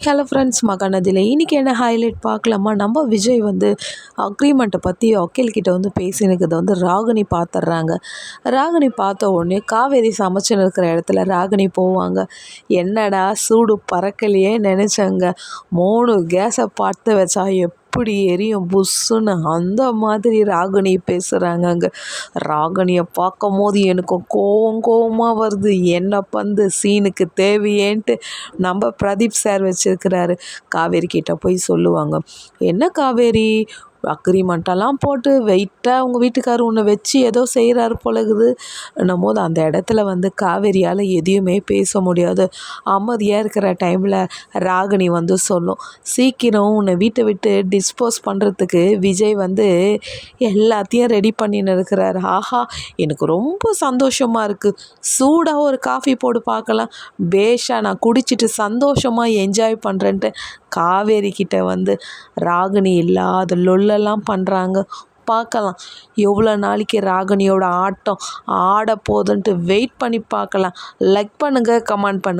Hello friends மகாநதியில் இன்றைக்கி என்ன highlight பார்க்கலாமா? நம்ம விஜய் வந்து அக்ரிமெண்ட்டை பற்றி வக்கீல் கிட்ட வந்து பேசினுக்கிறத வந்து ராகினி பார்த்துட்றாங்க ராகினி பார்த்த உடனே காவேரி சமைச்சுன்னு இருக்கிற இடத்துல ராகினி போவாங்க. என்னடா சூடு பறக்கலையே நினச்சேங்க. மூணு கேஸை பார்த்து வச்சா எப்படி எரியும்? புஷ்ஷுன்னு அந்த மாதிரி ராகினி பேசுகிறாங்க அங்கே. ராகினியை பார்க்கும் போது எனக்கு கோவம் கோவமாக வருது. என்ன பந்து சீனுக்கு தேவையேன்ட்டு நம்ம பிரதீப் சார் வச்சுருக்கிறாரு. காவேரி கிட்ட போய் சொல்லுவாங்க. என்ன காவேரி? அக்ரிமெண்ட்டெல்லாம் போட்டு வெயிட்டாக உங்கள் வீட்டுக்காரர் உன்னை வச்சு ஏதோ செய்கிறாரு போலகுது. போது அந்த இடத்துல வந்து காவேரியால் எதையுமே பேச முடியாது. அமைதியாக இருக்கிற டைமில் ராகினி வந்து சொல்லும். சீக்கிரம் உன்னை வீட்டை விட்டு டிஸ்போஸ் பண்ணுறதுக்கு விஜய் வந்து எல்லாத்தையும் ரெடி பண்ணின்னு இருக்கிறார். ஆஹா எனக்கு ரொம்ப சந்தோஷமாக இருக்குது சூடாக ஒரு காஃபி போட்டு பார்க்கலாம். பேஷாக நான் குடிச்சிட்டு சந்தோஷமாக என்ஜாய் பண்ணுறேன்ட்டு காவேரி கிட்ட வந்து ராகினி இல்லாத எல்லாம் பண்ணுறாங்க? பார்க்கலாம். எவ்வளோ நாளைக்கு ராகினியோட ஆட்டம் ஆட போகுதுன்ட்டு வெயிட் பண்ணி பார்க்கலாம். லைக் பண்ணுங்கள் கமெண்ட் பண்ணுங்கள்